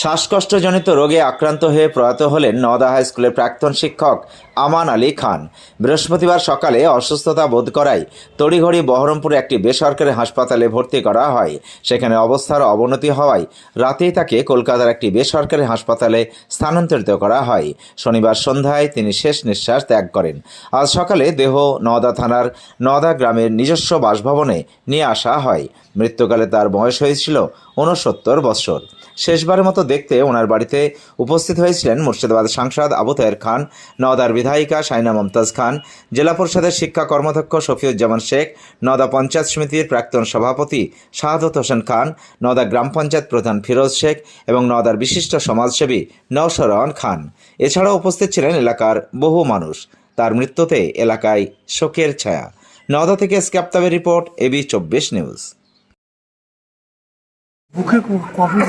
শ্বাসকষ্টজনিত রোগে আক্রান্ত হয়ে প্রয়াত হলেন নওদা হাই স্কুলের প্রাক্তন শিক্ষক আমান আলী খান। বৃহস্পতিবার সকালে অসুস্থতা বোধ করায় তড়িঘড়ি বহরমপুরে একটি বেসরকারি হাসপাতালে ভর্তি করা হয়। সেখানে অবস্থার অবনতি হওয়ায় রাতেই তাকে কলকাতার একটি বেসরকারি হাসপাতালে স্থানান্তরিত করা হয়। শনিবার সন্ধ্যায় তিনি শেষ নিঃশ্বাস ত্যাগ করেন। আজ সকালে দেহ নওদা থানার নওদা গ্রামের নিজস্ব বাসভবনে নিয়ে আসা হয়। মৃত্যুকালে তার বয়স হয়েছিল ঊনসত্তর বৎসর শেষবারের মতো দেখতে ওনার বাড়িতে উপস্থিত হয়েছিলেন মুর্শিদাবাদ সাংসদ আবু তাহের খান, নওদার বিধায়িকা সাইনা মমতাজ খান, জেলা পরিষদের শিক্ষা কর্মাধ্যক্ষ শফিউজ্জামান শেখ, নওদা পঞ্চায়েত সমিতির প্রাক্তন সভাপতি শাহাদত হোসেন খান, নওদা গ্রাম পঞ্চায়েত প্রধান ফিরোজ শেখ এবং নওদার বিশিষ্ট সমাজসেবী নওশরণ খান। এছাড়াও উপস্থিত ছিলেন এলাকার বহু মানুষ। তার মৃত্যুতে এলাকায় শোকের ছায়া। নওদা থেকে স্ক্যাপ্তাবের রিপোর্ট এবি চব্বিশ নিউজ। বুকে কফি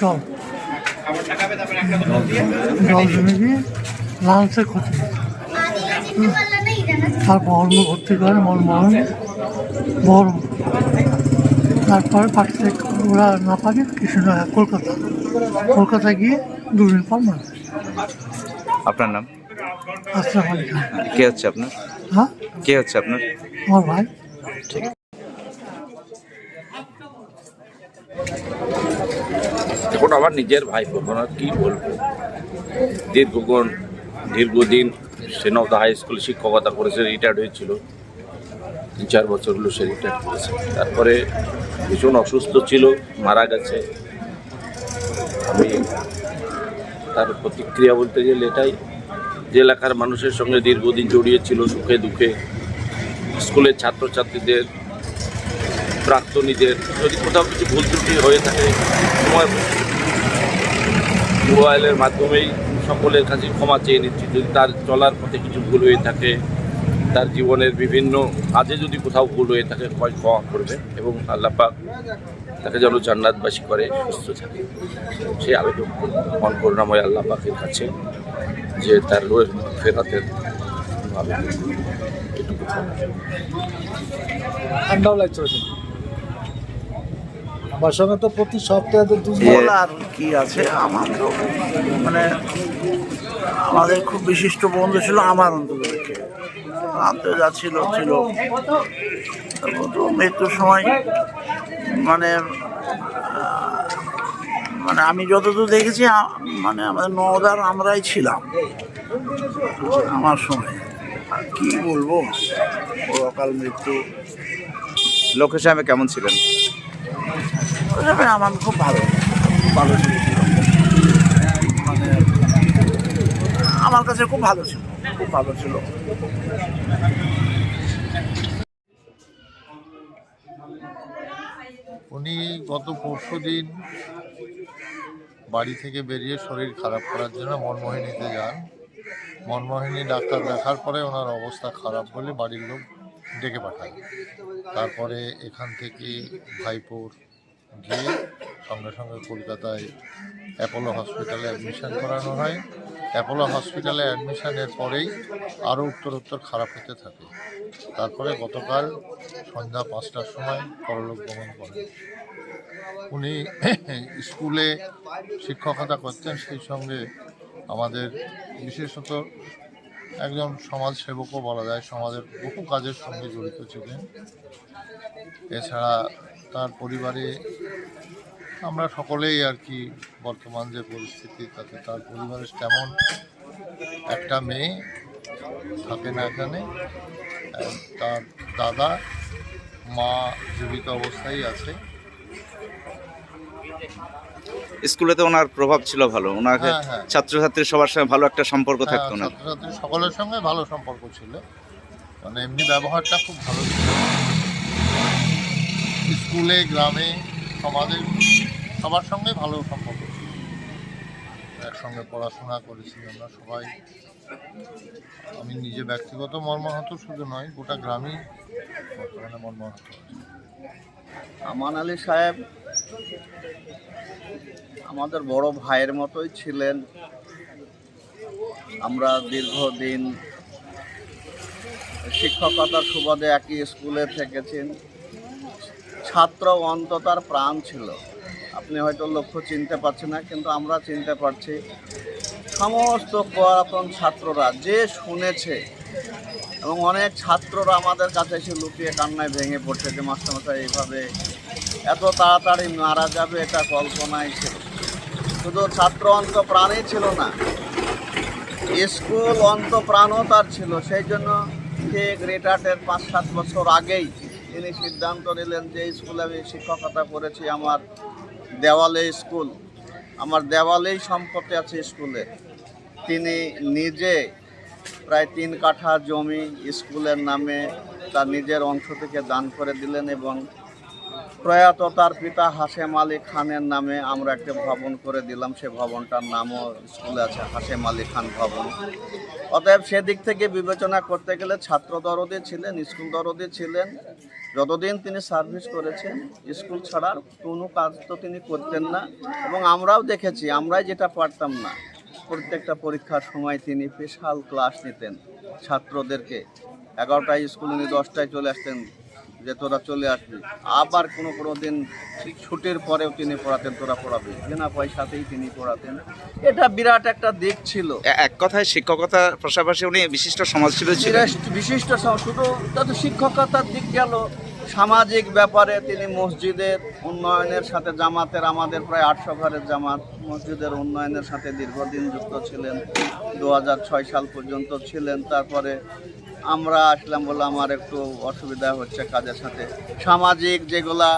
জল জল জমে গিয়ে লাঞ্চে ক্ষতি। তারপর অন্য ভর্তি করে মনমোহন বহরম তারপরে পাঠিয়ে ওরা না পারে কৃষ্ণনগর কলকাতা। কলকাতা গিয়ে দুদিন পর মারা। আপনার নাম? আশরাফ আলী খান। কে হচ্ছে আপনার? হ্যাঁ? কে হচ্ছে আপনার? আমার ভাই। এখন আমার নিজের ভাই আর কি বলব? দীর্ঘক্ষণ, দীর্ঘদিন সে নবদা হাই স্কুলে শিক্ষকতা করেছে রিটায়ার্ড হয়েছিল। তিন চার বছর হলো সে রিটায়ার্ড করেছে। তারপরে ভীষণ অসুস্থ ছিল, মারা গেছে। আমি তার প্রতিক্রিয়া বলতে গেলে এটাই, যে এলাকার মানুষের সঙ্গে দীর্ঘদিন জড়িয়ে ছিল, সুখে দুঃখে। স্কুলের ছাত্রছাত্রীদের, প্রাক্তনীদের, যদি কোথাও কিছু ভুল ত্রুটি হয়ে থাকে, সময় মোবাইলের মাধ্যমেই সকলের কাছে ক্ষমা চেয়ে নিচ্ছি। যদি তার চলার পথে কিছু ভুল হয়ে থাকে, তার জীবনের বিভিন্ন কাজে যদি কোথাও ভুল হয়ে থাকে ক্ষয় ক্ষমা করবে এবং আল্লাহ পাক তাকে যেন জান্নাতবাসী করে, সুস্থ থাকে। সেই আবেদন মন করুণাময় আল্লাহ পাকের কাছে, যে তার রোহের ফেরাতের আবেদন। এটুকু ঠান্ডাও লাগছে। আমার সঙ্গে তো প্রতি সপ্তাহে তো আর কি আছে? আমার তো মানে আমাদের খুব বিশিষ্ট বন্ধু ছিল আমার অন্তর্কে আনতে যা ছিল। তো মৃত্যুর সময় মানে মানে আমি যতদূর দেখেছি মানে আমাদের নওদার আমরাই ছিলাম। আমার সময়। আর কি বলব? অকাল মৃত্যু। লোক হিসাবে কেমন ছিলেন? আমার খুব ভালো ভালো ছিল। মানে আমার কাছে খুব ভালো ছিল। খুব ভালো ছিল। উনি গত পরশু দিন বাড়ি থেকে বেরিয়ে শরীর খারাপ করার জন্য মনমোহিনীতে যান। মনমোহিনী ডাক্তার দেখার পরে ওনার অবস্থা খারাপ বলে বাড়ির লোক ডেকে পাঠায় তারপরে এখান থেকে ভাইপুর গিয়ে সঙ্গে সঙ্গে কলকাতায় অ্যাপোলো হসপিটালে অ্যাডমিশন করানো হয়। অ্যাপোলো হসপিটালে অ্যাডমিশনের পরেই আরও উত্তরোত্তর খারাপ হতে থাকে। তারপরে গতকাল সন্ধ্যা পাঁচটার সময় পরলোক গমন করেন। উনি স্কুলে শিক্ষকতা করতেন, সেই সঙ্গে আমাদের বিশেষত একজন সমাজসেবকও বলা যায়, সমাজের বহু কাজের সঙ্গে জড়িত ছিলেন। এছাড়া তার পরিবারে আমরা সকলেই আর কি বর্তমান যে পরিস্থিতি তাতে তার পরিবারের তেমন একটা মেয়ে থাকে না এখানে। তার দাদা মা জীবিত অবস্থায় আছে। স্কুলে তো ওনার প্রভাব ছিল ভালো। ওনাকে হ্যাঁ, হ্যাঁ। ছাত্রছাত্রী সবার সঙ্গে ভালো একটা সম্পর্ক হ্যাঁ, থাকতো না। ছাত্রছাত্রী সকলের সঙ্গে ভালো সম্পর্ক ছিল। মানে এমনি ব্যবহারটা খুব ভালো ছিল। স্কুলে, গ্রামে, সমাজে, সবার সঙ্গে ভালো সম্পর্ক একসঙ্গে পড়াশোনা করেছি আমরা সবাই। আমি নিজে ব্যক্তিগত মর্মাহত শুধু নয়, গোটা গ্রামই বর্তমানে মর্মাহত আমান সাহেব আমাদের বড় ভাইয়ের মতোই ছিলেন। আমরা দীর্ঘদিন শিক্ষকতার সুবাদে একই স্কুলে থেকেছেন ছাত্র অন্ততার প্রাণ ছিল। আপনি হয়তো লক্ষ্য চিনতে পারছেন না, কিন্তু আমরা চিনতে পারছি। সমস্ত পুরাতন ছাত্ররা যে শুনেছে, এবং অনেক ছাত্ররা আমাদের কাছে এসে লুকিয়ে কান্নায় ভেঙে পড়ছে যে, মাস্টারমশাই, এইভাবে এত তাড়াতাড়ি মারা যাবে, এটা কল্পনাই ছিল শুধু ছাত্র অন্ত প্রাণই ছিল না, স্কুল অন্ত প্রাণও তার ছিল। সেই জন্য ঠিক রিটায়ার্ডের পাঁচ সাত বছর আগেই তিনি সিদ্ধান্ত নিলেন যে স্কুলে আমি শিক্ষকতা করেছি আমার দেওয়ালে স্কুল। আমার দেওয়ালেই সম্পত্তি আছে স্কুলে। তিনি নিজে প্রায় তিন কাঠা জমি স্কুলের নামে তার নিজের অংশ থেকে দান করে দিলেন এবং প্রয়াত তার পিতা হাসেম আলী খানের নামে আমরা একটা ভবন করে দিলাম। সে ভবনটার নামও স্কুলে আছে হাসেম আলী খান ভবন। অতএব সেদিক থেকে বিবেচনা করতে গেলে ছাত্র দরদে ছিলেন, স্কুল দরদে ছিলেন। যতদিন তিনি সার্ভিস করেছেন স্কুল ছাড়ার কোনো কাজ তো তিনি করতেন না। এবং আমরাও দেখেছি আমরাই যেটা পারতাম না। প্রত্যেকটা পরীক্ষার সময় তিনি স্পেশাল ক্লাস নিতেন ছাত্রদেরকে। এগারোটায় স্কুল উনি দশটায় চলে আসতেন যে তোরা চলে আসবি। আবার কোনো কোনো দিন ঠিক ছুটির পরেও তিনি পড়াতেন তোরা পড়াবি। বিনা পয়সাতেই তিনি পড়াতেন। এটা বিরাট একটা দিক ছিল। এক কথায় শিক্ষকতার পাশাপাশি উনি বিশিষ্ট সমাজসেবী ছিলেন। বিশিষ্ট শুধু শিক্ষকতার দিক গেল। সামাজিক ব্যাপারে তিনি মসজিদের উন্নয়নের সাথে জামাতের, আমাদের প্রায় আটশো ঘরের জামাত মসজিদের উন্নয়নের সাথে দীর্ঘদিন যুক্ত ছিলেন। দু হাজার ছয় সাল পর্যন্ত ছিলেন। তারপরে আমরা আসলাম বলে আমার একটু অসুবিধা হচ্ছে কাজের সাথে। সামাজিক যেগুলা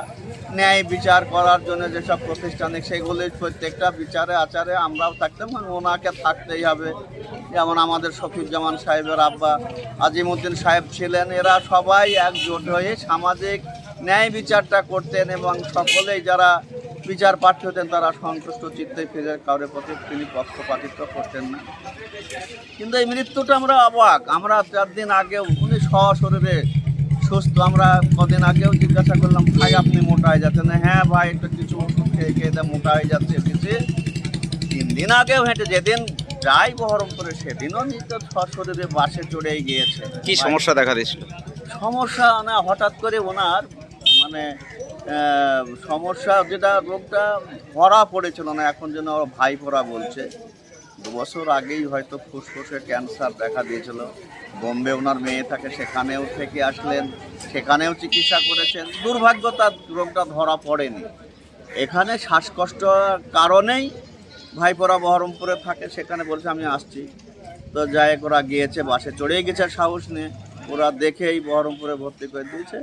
ন্যায় বিচার করার জন্য যেসব প্রতিষ্ঠানিক সেগুলি প্রত্যেকটা বিচারে, আচারে আমরাও থাকতাম ওনাকে থাকতেই হবে। যেমন আমাদের শফিউজ্জামান সাহেবের আব্বা আজিমুদ্দিন সাহেব ছিলেন, এরা সবাই একজোট হয়ে সামাজিক ন্যায় বিচারটা করতেন এবং সকলেই যারা বিচার প্রার্থী হতেন, তারা সন্তুষ্ট চিত্তে ফিরে কারোর প্রতি তিনি পক্ষপাতিত্ব করতেন না। কিন্তু এই মৃত্যুটা আমরা অবাক, আমরা চার দিন আগেও, উনি সশরীরে সুস্থ আমরা কদিন আগেও জিজ্ঞাসা করলাম ভাই আপনি মোটা হয়ে যাচ্ছেন? হ্যাঁ ভাই একটু কিছু ওষুধ খেয়ে খেয়ে দেয় মোটা হয়ে যাচ্ছে। কিছু তিন দিন আগেও হেঁটে যেদিন যাই বহরমপুরে সেদিনও নিত্য সশরীরে বাসে চড়েই গিয়েছে। কি সমস্যা দেখা দিয়েছিল? সমস্যা না হঠাৎ করে ওনার মানে সমস্যা যেটা রোগটা ভরা পড়েছিল না এখন যেন ভাই পড়া বলছে। দু বছর আগেই হয়তো ফুসফুসে ক্যান্সার দেখা দিয়েছিল। বোম্বে ওনার মেয়ে থাকে, সেখানেও থেকে আসলেন, সেখানেও চিকিৎসা করেছেন। দুর্ভাগ্য তার রোগটা ধরা পড়েনি। এখানে শ্বাসকষ্ট কারণেই ভাইপোরা বহরমপুরে থাকে, সেখানে বলছে আমি আসছি। তো যাই ওরা গিয়েছে, বাসে চড়ে গেছে সাহস নিয়ে। ওরা দেখেই বহরমপুরে ভর্তি করে দিয়েছে।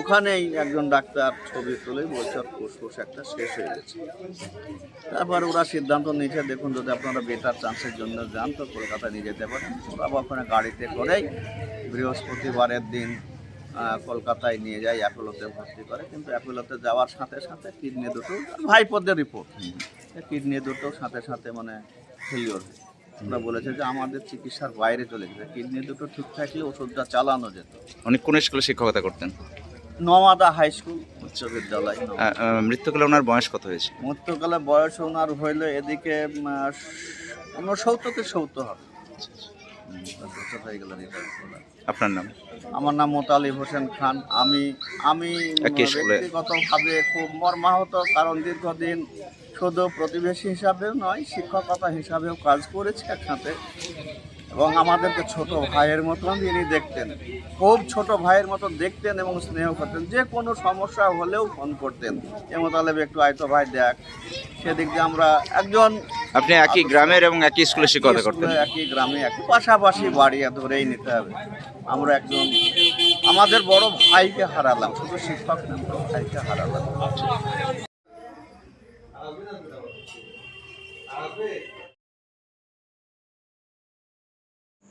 ওখানেই একজন ডাক্তার ছবি তুলে বলছে ফুসফুস একটা শেষ হয়ে গেছে। তারপর ওরা সিদ্ধান্ত নিয়েছে, দেখুন, যদি আপনারা বেটার চান্সের জন্য যান, তো কলকাতা নিয়ে যেতে পারেন। ওরা ওখানে গাড়িতে করেই বৃহস্পতিবারের দিন কলকাতায় নিয়ে যায়, অ্যাপোলোতে ভর্তি করে। কিন্তু অ্যাপোলোতে যাওয়ার সাথে সাথে কিডনি দুটো ভাইপদের রিপোর্ট কিডনি দুটো সাথে সাথে মানে ফেলিওর ওরা বলেছে যে, আমাদের চিকিৎসার বাইরে চলে গেছে। কিডনি দুটো ঠিক থাকলে ওষুধটা চালানো যেত। উনি কোন স্কুলে শিক্ষকতা করতেন। নওয়াদা হাই স্কুল উচ্চ বিদ্যালয়। মৃত্যুকালে ওনার বয়স কত হয়েছে? মৃত্যুকালে বয়স ওনার হইলে এদিকে উনসত্তর সত্তর হবে। রিটায়ার করা। আপনার নাম? আমার নাম মোতালিব হোসেন খান। আমি আমি ব্যক্তিগতভাবে খুব মর্মাহত কারণ দীর্ঘদিন শুধু প্রতিবেশী হিসাবেও নয় শিক্ষকতা হিসাবেও কাজ করেছি একসাথে। এবং আমাদেরকে ছোট ভাইয়ের মতন তিনি দেখতেন। খুব ছোট ভাইয়ের মতন দেখতেন এবং স্নেহ করতেন। যে কোনো সমস্যা হলেও ফোন করতেন। এ মোতালেব একটু আয়তো ভাই দেখ সেদিক দিয়ে আমরা একজন আপনি একই গ্রামের এবং একই স্কুলে শিক্ষকতা করতেন? একই গ্রামে একই পাশাপাশি বাড়ি ধরেই নিতে হবে। আমরা একজন আমাদের বড় ভাইকে হারালাম শুধু শিক্ষক ভাইকে হারালাম।